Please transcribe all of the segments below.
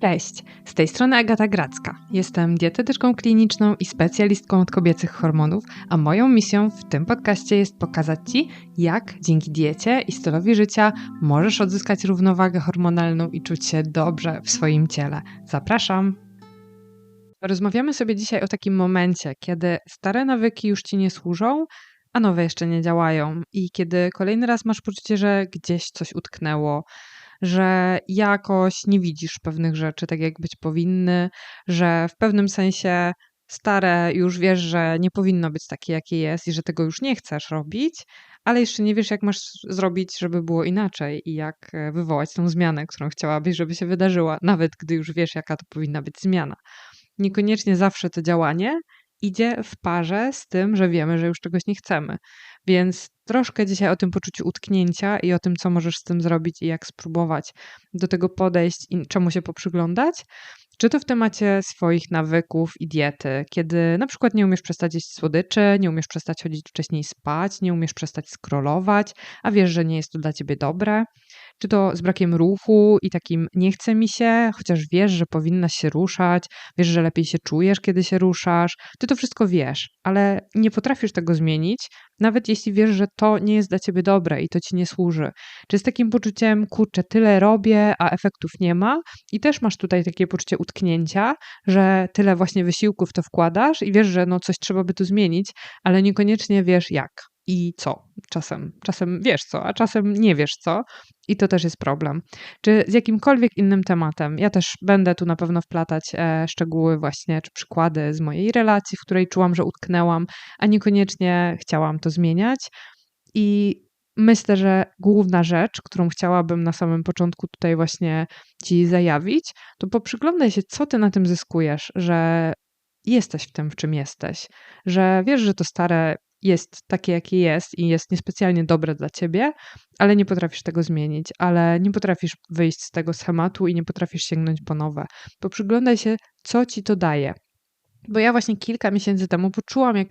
Cześć, z tej strony Agata Gracka. Jestem dietetyczką kliniczną i specjalistką od kobiecych hormonów, a moją misją w tym podcaście jest pokazać Ci, jak dzięki diecie i stylowi życia możesz odzyskać równowagę hormonalną i czuć się dobrze w swoim ciele. Zapraszam! Rozmawiamy sobie dzisiaj o takim momencie, kiedy stare nawyki już Ci nie służą, a nowe jeszcze nie działają i kiedy kolejny raz masz poczucie, że gdzieś coś utknęło, że jakoś nie widzisz pewnych rzeczy tak, jak być powinny, że w pewnym sensie stare już wiesz, że nie powinno być takie, jakie jest i że tego już nie chcesz robić, ale jeszcze nie wiesz, jak masz zrobić, żeby było inaczej i jak e, wywołać tą zmianę, którą chciałabyś, żeby się wydarzyła, nawet gdy już wiesz, jaka to powinna być zmiana. Niekoniecznie zawsze to działanie idzie w parze z tym, że wiemy, że już czegoś nie chcemy. Więc troszkę dzisiaj o tym poczuciu utknięcia i o tym, co możesz z tym zrobić i jak spróbować do tego podejść i czemu się poprzyglądać. Czy to w temacie swoich nawyków i diety, kiedy na przykład nie umiesz przestać jeść słodyczy, nie umiesz przestać chodzić wcześniej spać, nie umiesz przestać scrollować, a wiesz, że nie jest to dla ciebie dobre, czy to z brakiem ruchu i takim nie chce mi się, chociaż wiesz, że powinnaś się ruszać, wiesz, że lepiej się czujesz, kiedy się ruszasz, ty to wszystko wiesz, ale nie potrafisz tego zmienić, nawet jeśli wiesz, że to nie jest dla ciebie dobre i to ci nie służy. Czy z takim poczuciem, kurczę, tyle robię, a efektów nie ma? I też masz tutaj takie poczucie utknięcia, że tyle właśnie wysiłków to wkładasz i wiesz, że no coś trzeba by tu zmienić, ale niekoniecznie wiesz jak i co. Czasem, czasem wiesz co, a czasem nie wiesz co, i to też jest problem. Czy z jakimkolwiek innym tematem. Ja też będę tu na pewno wplatać e, szczegóły, właśnie, czy przykłady z mojej relacji, w której czułam, że utknęłam, a niekoniecznie chciałam to zmieniać. I myślę, że główna rzecz, którą chciałabym na samym początku tutaj właśnie ci zajawić, to poprzyglądaj się, co ty na tym zyskujesz, że jesteś w tym, w czym jesteś, że wiesz, że to stare jest takie, jakie jest i jest niespecjalnie dobre dla ciebie, ale nie potrafisz tego zmienić, ale nie potrafisz wyjść z tego schematu i nie potrafisz sięgnąć po nowe. Poprzyglądaj się, co ci to daje. Bo ja właśnie kilka miesięcy temu poczułam, jak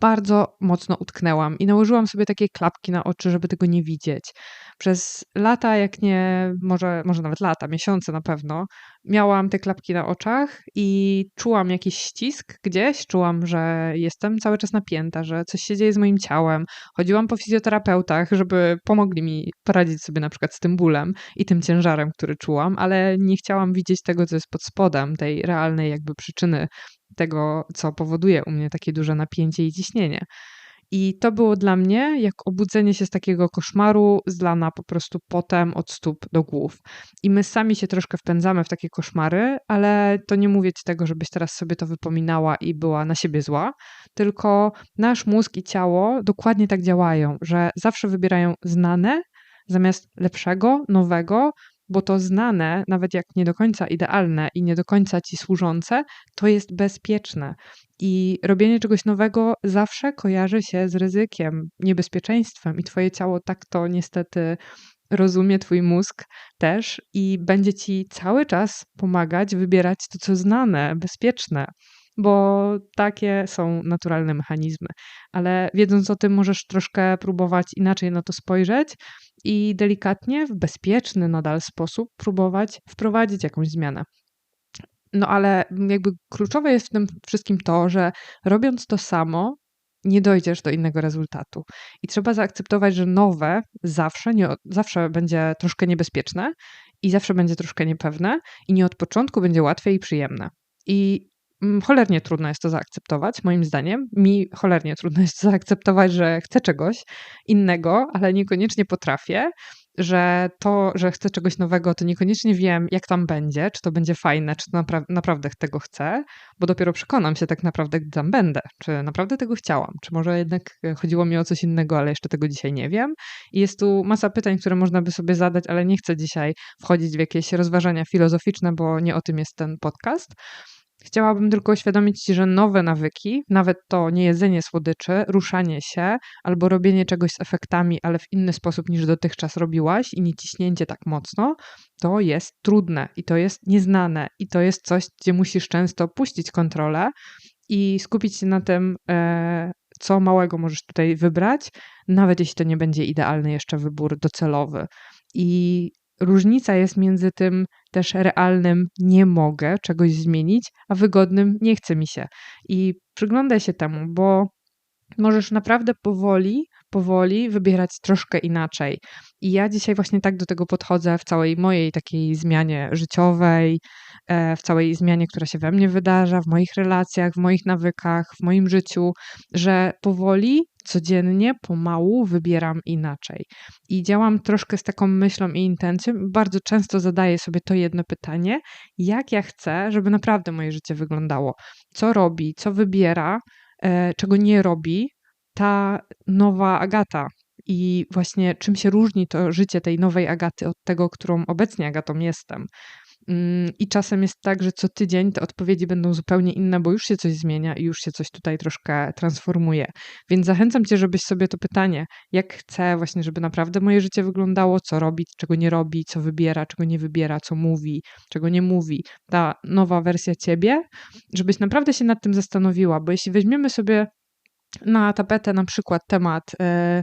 bardzo mocno utknęłam i nałożyłam sobie takie klapki na oczy, żeby tego nie widzieć. Przez lata, jak nie, może, może nawet lata, miesiące na pewno, miałam te klapki na oczach i czułam jakiś ścisk gdzieś, czułam, że jestem cały czas napięta, że coś się dzieje z moim ciałem. Chodziłam po fizjoterapeutach, żeby pomogli mi poradzić sobie na przykład z tym bólem i tym ciężarem, który czułam, ale nie chciałam widzieć tego, co jest pod spodem, tej realnej jakby przyczyny tego, co powoduje u mnie takie duże napięcie i ciśnienie. I to było dla mnie jak obudzenie się z takiego koszmaru, zlana po prostu potem od stóp do głów. I my sami się troszkę wpędzamy w takie koszmary, ale to nie mówię ci tego, żebyś teraz sobie to wypominała i była na siebie zła, tylko nasz mózg i ciało dokładnie tak działają, że zawsze wybierają znane zamiast lepszego, nowego, bo to znane, nawet jak nie do końca idealne i nie do końca ci służące, to jest bezpieczne. I robienie czegoś nowego zawsze kojarzy się z ryzykiem, niebezpieczeństwem, i twoje ciało tak to niestety rozumie, twój mózg też, i będzie ci cały czas pomagać wybierać to, co znane, bezpieczne bo takie są naturalne mechanizmy. Ale wiedząc o tym, możesz troszkę próbować inaczej na to spojrzeć i delikatnie, w bezpieczny nadal sposób próbować wprowadzić jakąś zmianę. No ale jakby kluczowe jest w tym wszystkim to, że robiąc to samo, nie dojdziesz do innego rezultatu. I trzeba zaakceptować, że nowe zawsze, nie, zawsze będzie troszkę niebezpieczne i zawsze będzie troszkę niepewne i nie od początku będzie łatwe i przyjemne. I cholernie trudno jest to zaakceptować, moim zdaniem. Mi cholernie trudno jest zaakceptować, że chcę czegoś innego, ale niekoniecznie potrafię, że to, że chcę czegoś nowego, to niekoniecznie wiem, jak tam będzie, czy to będzie fajne, czy napra naprawdę tego chcę, bo dopiero przekonam się tak naprawdę, gdy tam będę, czy naprawdę tego chciałam, czy może jednak e, chodziło mi o coś innego, ale jeszcze tego dzisiaj nie wiem. I jest tu masa pytań, które można by sobie zadać, ale nie chcę dzisiaj wchodzić w jakieś rozważania filozoficzne, bo nie o tym jest ten podcast. Chciałabym tylko uświadomić Ci, że nowe nawyki, nawet to nie jedzenie słodyczy, ruszanie się albo robienie czegoś z efektami, ale w inny sposób niż dotychczas robiłaś i nie ciśnięcie tak mocno, to jest trudne i to jest nieznane i to jest coś, gdzie musisz często puścić kontrolę i skupić się na tym, e, co małego możesz tutaj wybrać, nawet jeśli to nie będzie idealny jeszcze wybór docelowy. I różnica jest między tym też realnym nie mogę czegoś zmienić, a wygodnym nie chce mi się. I przyglądaj się temu, bo możesz naprawdę powoli, powoli wybierać troszkę inaczej. I ja dzisiaj właśnie tak do tego podchodzę w całej mojej takiej zmianie życiowej, e, w całej zmianie, która się we mnie wydarza, w moich relacjach, w moich nawykach, w moim życiu, że powoli, codziennie, pomału wybieram inaczej. I działam troszkę z taką myślą i intencją. Bardzo często zadaję sobie to jedno pytanie: jak ja chcę, żeby naprawdę moje życie wyglądało? Co robi, co wybiera, E, czego nie robi ta nowa Agata. I właśnie czym się różni to życie tej nowej Agaty od tego, którą obecnie Agatą jestem. Mm, I czasem jest tak, że co tydzień te odpowiedzi będą zupełnie inne, bo już się coś zmienia i już się coś tutaj troszkę transformuje. Więc zachęcam Cię, żebyś sobie to pytanie, jak chcę właśnie, żeby naprawdę moje życie wyglądało, co robi, czego nie robi, co wybiera, czego nie wybiera, co mówi, czego nie mówi, ta nowa wersja Ciebie, żebyś naprawdę się nad tym zastanowiła, bo jeśli weźmiemy sobie na tapetę na przykład temat yy,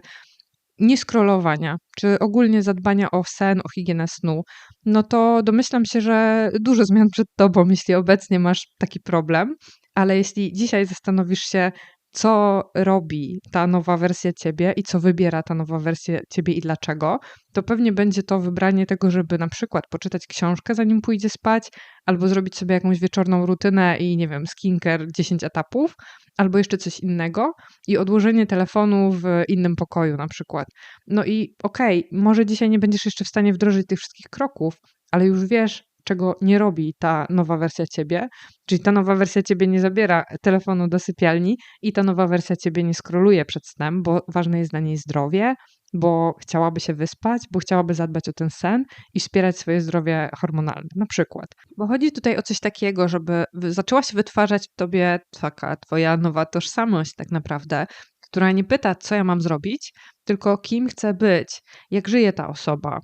nieskrolowania, czy ogólnie zadbania o sen, o higienę snu, no to domyślam się, że dużo zmian przed tobą, jeśli obecnie masz taki problem, ale jeśli dzisiaj zastanowisz się, co robi ta nowa wersja ciebie i co wybiera ta nowa wersja ciebie i dlaczego, to pewnie będzie to wybranie tego, żeby na przykład poczytać książkę zanim pójdzie spać, albo zrobić sobie jakąś wieczorną rutynę i nie wiem, skincare 10 etapów, albo jeszcze coś innego i odłożenie telefonu w innym pokoju na przykład. No i okej, okay, może dzisiaj nie będziesz jeszcze w stanie wdrożyć tych wszystkich kroków, ale już wiesz, czego nie robi ta nowa wersja ciebie. Czyli ta nowa wersja ciebie nie zabiera telefonu do sypialni i ta nowa wersja ciebie nie skroluje przed snem, bo ważne jest dla niej zdrowie, bo chciałaby się wyspać, bo chciałaby zadbać o ten sen i wspierać swoje zdrowie hormonalne, na przykład. Bo chodzi tutaj o coś takiego, żeby zaczęła się wytwarzać w tobie taka twoja nowa tożsamość, tak naprawdę, która nie pyta, co ja mam zrobić, tylko kim chcę być, jak żyje ta osoba,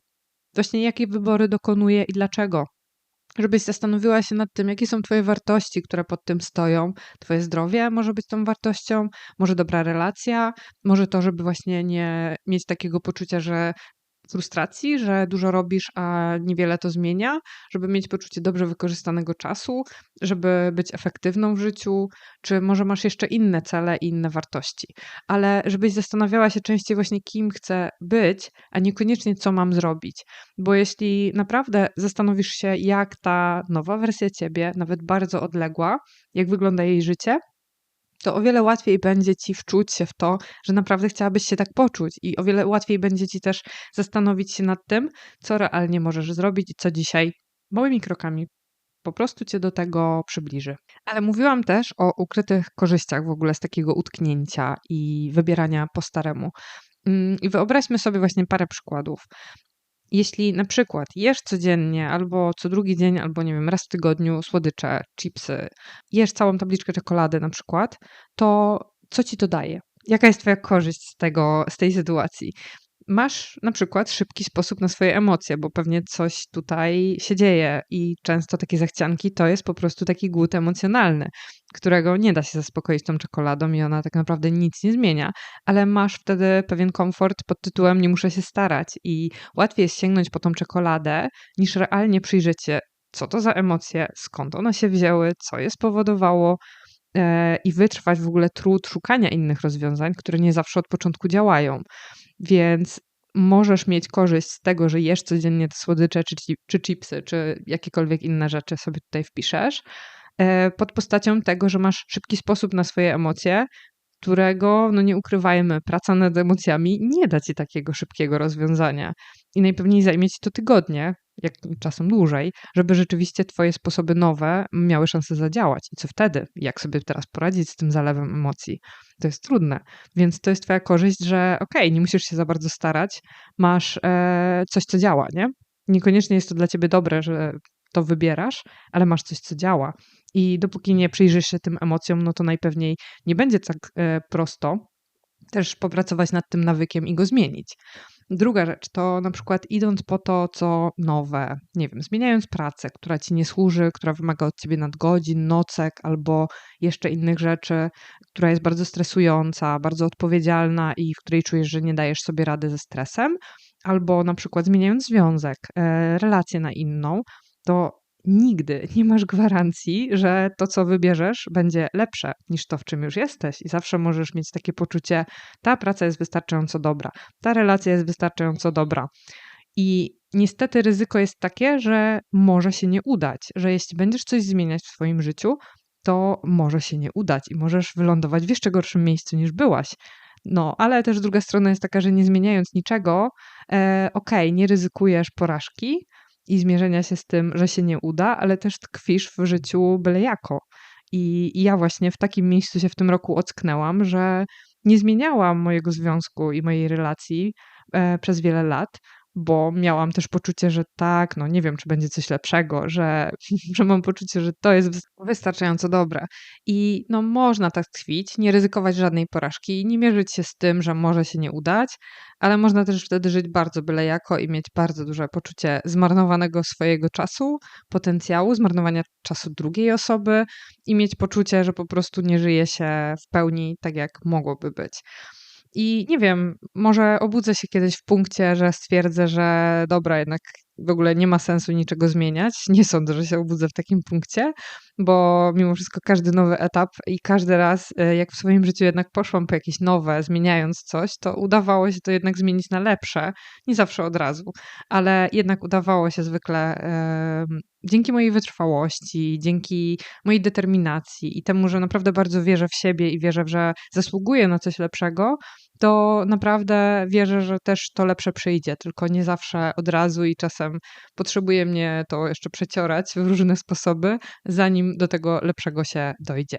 właśnie jakie wybory dokonuje i dlaczego żebyś zastanowiła się nad tym, jakie są Twoje wartości, które pod tym stoją. Twoje zdrowie może być tą wartością, może dobra relacja, może to, żeby właśnie nie mieć takiego poczucia, że frustracji, że dużo robisz, a niewiele to zmienia, żeby mieć poczucie dobrze wykorzystanego czasu, żeby być efektywną w życiu, czy może masz jeszcze inne cele i inne wartości. Ale żebyś zastanawiała się częściej właśnie, kim chcę być, a niekoniecznie co mam zrobić. Bo jeśli naprawdę zastanowisz się, jak ta nowa wersja ciebie, nawet bardzo odległa, jak wygląda jej życie, to o wiele łatwiej będzie ci wczuć się w to, że naprawdę chciałabyś się tak poczuć, i o wiele łatwiej będzie ci też zastanowić się nad tym, co realnie możesz zrobić i co dzisiaj małymi krokami po prostu cię do tego przybliży. Ale mówiłam też o ukrytych korzyściach w ogóle z takiego utknięcia i wybierania po staremu. Mm, I wyobraźmy sobie właśnie parę przykładów. Jeśli na przykład jesz codziennie, albo co drugi dzień, albo nie wiem, raz w tygodniu słodycze, chipsy, jesz całą tabliczkę czekolady na przykład, to co ci to daje? Jaka jest twoja korzyść z tego, z tej sytuacji? masz na przykład szybki sposób na swoje emocje, bo pewnie coś tutaj się dzieje i często takie zachcianki to jest po prostu taki głód emocjonalny, którego nie da się zaspokoić tą czekoladą i ona tak naprawdę nic nie zmienia, ale masz wtedy pewien komfort pod tytułem nie muszę się starać i łatwiej jest sięgnąć po tą czekoladę niż realnie przyjrzeć się co to za emocje, skąd one się wzięły, co je spowodowało, e, i wytrwać w ogóle trud szukania innych rozwiązań, które nie zawsze od początku działają. Więc możesz mieć korzyść z tego, że jesz codziennie te słodycze, czy, czy chipsy, czy jakiekolwiek inne rzeczy sobie tutaj wpiszesz, pod postacią tego, że masz szybki sposób na swoje emocje, którego, no nie ukrywajmy, praca nad emocjami nie da ci takiego szybkiego rozwiązania. I najpewniej zajmie ci to tygodnie, jak czasem dłużej, żeby rzeczywiście twoje sposoby nowe miały szansę zadziałać. I co wtedy? Jak sobie teraz poradzić z tym zalewem emocji? To jest trudne. Więc to jest twoja korzyść, że okej, okay, nie musisz się za bardzo starać, masz e, coś, co działa, nie? Niekoniecznie jest to dla ciebie dobre, że to wybierasz, ale masz coś, co działa. I dopóki nie przyjrzysz się tym emocjom, no to najpewniej nie będzie tak e, prosto też popracować nad tym nawykiem i go zmienić. Druga rzecz to na przykład idąc po to, co nowe, nie wiem, zmieniając pracę, która ci nie służy, która wymaga od ciebie nadgodzin, nocek albo jeszcze innych rzeczy, która jest bardzo stresująca, bardzo odpowiedzialna i w której czujesz, że nie dajesz sobie rady ze stresem, albo na przykład zmieniając związek, e, relację na inną, to nigdy nie masz gwarancji, że to, co wybierzesz, będzie lepsze niż to, w czym już jesteś. I zawsze możesz mieć takie poczucie, ta praca jest wystarczająco dobra, ta relacja jest wystarczająco dobra. I niestety ryzyko jest takie, że może się nie udać, że jeśli będziesz coś zmieniać w swoim życiu, to może się nie udać i możesz wylądować w jeszcze gorszym miejscu niż byłaś. No, ale też druga strona jest taka, że nie zmieniając niczego, e, okej, okay, nie ryzykujesz porażki i zmierzenia się z tym, że się nie uda, ale też tkwisz w życiu byle jako. I, I ja właśnie w takim miejscu się w tym roku ocknęłam, że nie zmieniałam mojego związku i mojej relacji e, przez wiele lat, bo miałam też poczucie, że tak, no nie wiem, czy będzie coś lepszego, że, że mam poczucie, że to jest wystarczająco dobre. I no można tak tkwić, nie ryzykować żadnej porażki, nie mierzyć się z tym, że może się nie udać, ale można też wtedy żyć bardzo byle jako i mieć bardzo duże poczucie zmarnowanego swojego czasu, potencjału, zmarnowania czasu drugiej osoby i mieć poczucie, że po prostu nie żyje się w pełni tak, jak mogłoby być. I nie wiem, może obudzę się kiedyś w punkcie, że stwierdzę, że dobra, jednak w ogóle nie ma sensu niczego zmieniać. Nie sądzę, że się obudzę w takim punkcie, bo mimo wszystko każdy nowy etap i każdy raz, e, jak w swoim życiu jednak poszłam po jakieś nowe, zmieniając coś, to udawało się to jednak zmienić na lepsze. Nie zawsze od razu, ale jednak udawało się zwykle dzięki mojej wytrwałości, dzięki mojej determinacji i temu, że naprawdę bardzo wierzę w siebie i wierzę, że zasługuję na coś lepszego, to naprawdę wierzę, że też to lepsze przyjdzie, tylko nie zawsze od razu i czasem potrzebuje mnie to jeszcze przeciorać w różne sposoby, zanim do tego lepszego się dojdzie.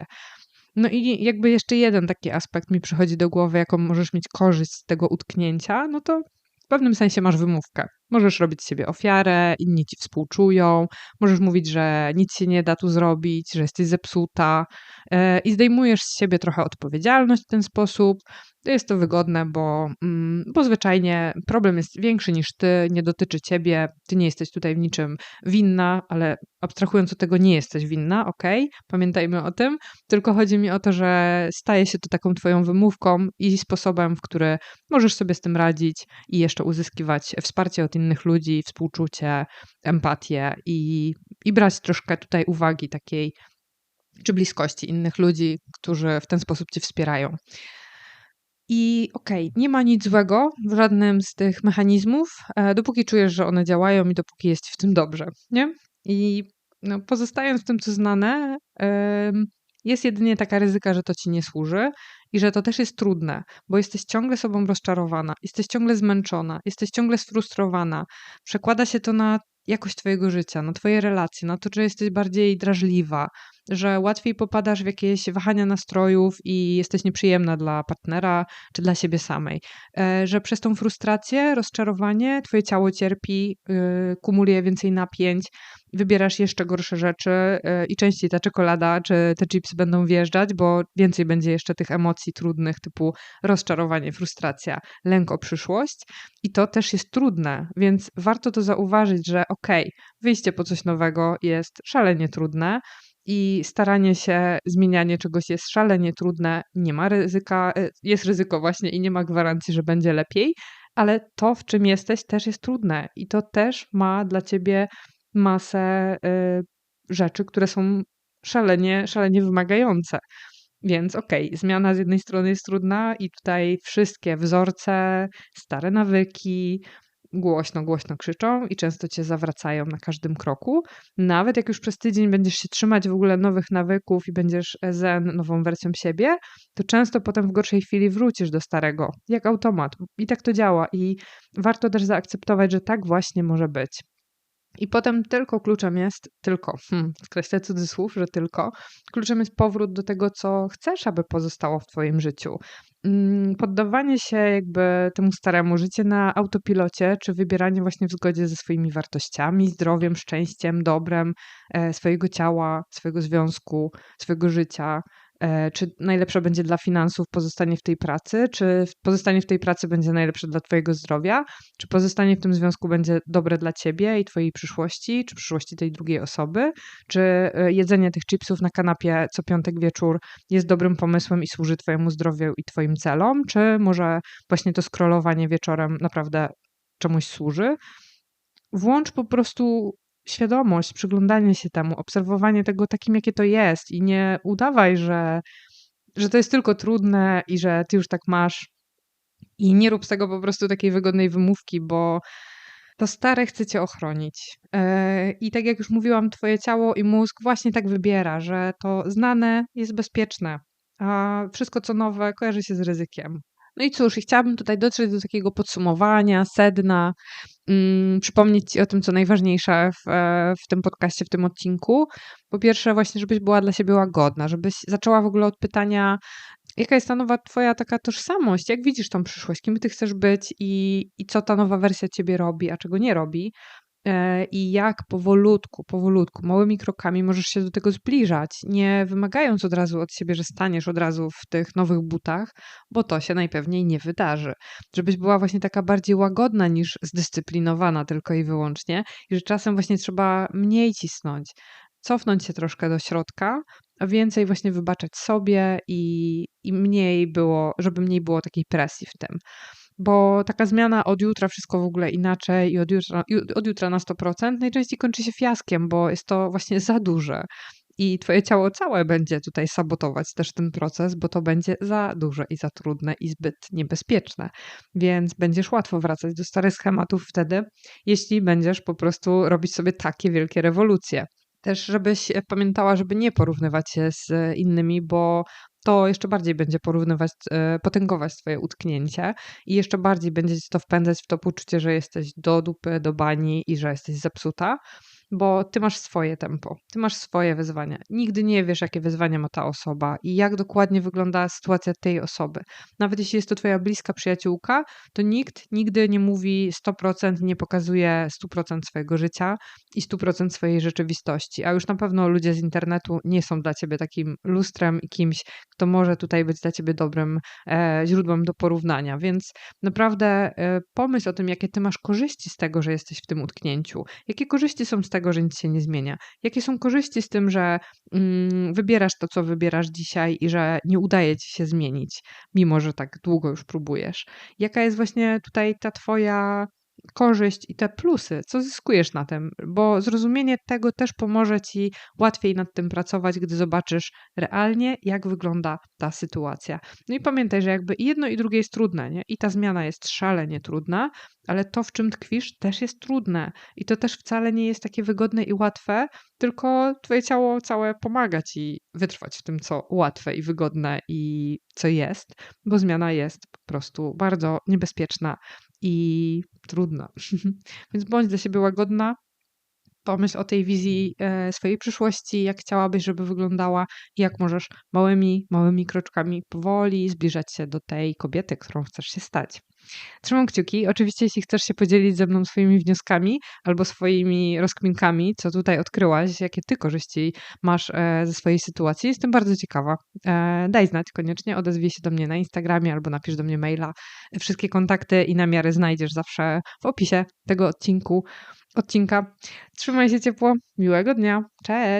No i jakby jeszcze jeden taki aspekt mi przychodzi do głowy, jaką możesz mieć korzyść z tego utknięcia, no to w pewnym sensie masz wymówkę. Możesz robić sobie ofiarę, inni ci współczują, możesz mówić, że nic się nie da tu zrobić, że jesteś zepsuta. E, i zdejmujesz z siebie trochę odpowiedzialność w ten sposób. Jest to wygodne, bo, mm, bo zwyczajnie problem jest większy niż ty, nie dotyczy ciebie, ty nie jesteś tutaj w niczym winna, ale abstrahując od tego, nie jesteś winna, ok, pamiętajmy o tym, tylko chodzi mi o to, że staje się to taką twoją wymówką i sposobem, w który możesz sobie z tym radzić i jeszcze uzyskiwać wsparcie od innych ludzi, współczucie, empatię i, i brać troszkę tutaj uwagi takiej czy bliskości innych ludzi, którzy w ten sposób cię wspierają. I okej, okay, nie ma nic złego w żadnym z tych mechanizmów, e, dopóki czujesz, że one działają i dopóki jest w tym dobrze, nie? I no, pozostając w tym, co znane, jest jedynie taka ryzyka, że to ci nie służy i że to też jest trudne, bo jesteś ciągle sobą rozczarowana, jesteś ciągle zmęczona, jesteś ciągle sfrustrowana. Przekłada się to na jakość Twojego życia, na Twoje relacje, na to, że jesteś bardziej drażliwa, że łatwiej popadasz w jakieś wahania nastrojów i jesteś nieprzyjemna dla partnera czy dla siebie samej. E, że przez tą frustrację, rozczarowanie Twoje ciało cierpi, y, kumuluje więcej napięć, wybierasz jeszcze gorsze rzeczy y, i częściej ta czekolada czy te chipsy będą wjeżdżać, bo więcej będzie jeszcze tych emocji trudnych typu rozczarowanie, frustracja, lęk o przyszłość i to też jest trudne, więc warto to zauważyć, że okej, okay, wyjście po coś nowego jest szalenie trudne, i staranie się, zmienianie czegoś jest szalenie trudne, nie ma ryzyka, e, jest ryzyko właśnie i nie ma gwarancji, że będzie lepiej, ale to, w czym jesteś, też jest trudne i to też ma dla ciebie masę y, rzeczy, które są szalenie, szalenie wymagające. Więc okej, okay, zmiana z jednej strony jest trudna i tutaj wszystkie wzorce, stare nawyki, głośno, głośno krzyczą i często cię zawracają na każdym kroku. Nawet jak już przez tydzień będziesz się trzymać w ogóle nowych nawyków i będziesz zen nową wersją siebie, to często potem w gorszej chwili wrócisz do starego, jak automat. I tak to działa. I warto też zaakceptować, że tak właśnie może być. I potem tylko kluczem jest, tylko, hmm, skreślę cudzysłów, że tylko, kluczem jest powrót do tego, co chcesz, aby pozostało w Twoim życiu. Mm, poddawanie się jakby temu staremu, życie na autopilocie, czy wybieranie właśnie w zgodzie ze swoimi wartościami, zdrowiem, szczęściem, dobrem e, swojego ciała, swojego związku, swojego życia, czy najlepsze będzie dla finansów pozostanie w tej pracy, czy pozostanie w tej pracy będzie najlepsze dla Twojego zdrowia, czy pozostanie w tym związku będzie dobre dla Ciebie i Twojej przyszłości, czy przyszłości tej drugiej osoby, czy e, jedzenie tych chipsów na kanapie co piątek wieczór jest dobrym pomysłem i służy Twojemu zdrowiu i Twoim celom, czy może właśnie to scrollowanie wieczorem naprawdę czemuś służy, włącz po prostu świadomość, przyglądanie się temu, obserwowanie tego takim, jakie to jest i nie udawaj, że, że to jest tylko trudne i że ty już tak masz i nie rób z tego po prostu takiej wygodnej wymówki, bo to stare chce cię ochronić. E, I tak jak już mówiłam, twoje ciało i mózg właśnie tak wybiera, że to znane jest bezpieczne, a wszystko co nowe kojarzy się z ryzykiem. No i cóż, chciałabym tutaj dotrzeć do takiego podsumowania, sedna, mm, przypomnieć Ci o tym, co najważniejsze w, e, w tym podcaście, w tym odcinku. Po pierwsze, właśnie, żebyś była dla siebie łagodna, żebyś zaczęła w ogóle od pytania, jaka jest ta nowa Twoja taka tożsamość, jak widzisz tą przyszłość, kim Ty chcesz być i, i co ta nowa wersja Ciebie robi, a czego nie robi. E, i jak powolutku, powolutku, małymi krokami możesz się do tego zbliżać, nie wymagając od razu od siebie, że staniesz od razu w tych nowych butach, bo to się najpewniej nie wydarzy. Żebyś była właśnie taka bardziej łagodna niż zdyscyplinowana tylko i wyłącznie, i że czasem właśnie trzeba mniej cisnąć, cofnąć się troszkę do środka, a więcej właśnie wybaczać sobie i, i mniej było, żeby mniej było takiej presji w tym bo taka zmiana od jutra wszystko w ogóle inaczej i od jutra, od jutra na 100% najczęściej kończy się fiaskiem, bo jest to właśnie za duże. I twoje ciało całe będzie tutaj sabotować też ten proces, bo to będzie za duże i za trudne i zbyt niebezpieczne. Więc będziesz łatwo wracać do starych schematów wtedy, jeśli będziesz po prostu robić sobie takie wielkie rewolucje. Też, żebyś pamiętała, żeby nie porównywać się z innymi, bo to jeszcze bardziej będzie porównywać, e, potęgować swoje utknięcie i jeszcze bardziej będzie to wpędzać w to poczucie, że jesteś do dupy, do bani i że jesteś zepsuta bo ty masz swoje tempo, ty masz swoje wyzwania. Nigdy nie wiesz, jakie wyzwania ma ta osoba i jak dokładnie wygląda sytuacja tej osoby. Nawet jeśli jest to twoja bliska przyjaciółka, to nikt nigdy nie mówi 100%, nie pokazuje 100% swojego życia i 100% swojej rzeczywistości. A już na pewno ludzie z internetu nie są dla ciebie takim lustrem i kimś, kto może tutaj być dla ciebie dobrym e, źródłem do porównania. Więc naprawdę e, pomyśl o tym, jakie ty masz korzyści z tego, że jesteś w tym utknięciu. Jakie korzyści są z tego, tego, że nic się nie zmienia. Jakie są korzyści z tym, że mm, wybierasz to, co wybierasz dzisiaj i że nie udaje ci się zmienić, mimo że tak długo już próbujesz? Jaka jest właśnie tutaj ta twoja korzyść i te plusy, co zyskujesz na tym, bo zrozumienie tego też pomoże ci łatwiej nad tym pracować, gdy zobaczysz realnie, jak wygląda ta sytuacja. No i pamiętaj, że jakby jedno i drugie jest trudne, nie? I ta zmiana jest szalenie trudna, ale to, w czym tkwisz, też jest trudne. I to też wcale nie jest takie wygodne i łatwe, tylko twoje ciało całe pomaga ci wytrwać w tym, co łatwe i wygodne i co jest, bo zmiana jest po prostu bardzo niebezpieczna i trudna. Więc bądź dla siebie łagodna, pomyśl o tej wizji e, swojej przyszłości, jak chciałabyś, żeby wyglądała jak możesz małymi, małymi kroczkami powoli zbliżać się do tej kobiety, którą chcesz się stać. Trzymam kciuki. Oczywiście, jeśli chcesz się podzielić ze mną swoimi wnioskami albo swoimi rozkminkami, co tutaj odkryłaś, jakie ty korzyści masz e, ze swojej sytuacji, jestem bardzo ciekawa. E, daj znać koniecznie, odezwij się do mnie na Instagramie albo napisz do mnie maila. Wszystkie kontakty i namiary znajdziesz zawsze w opisie tego odcinku. Odcinka. Trzymaj się ciepło. Miłego dnia. Cześć.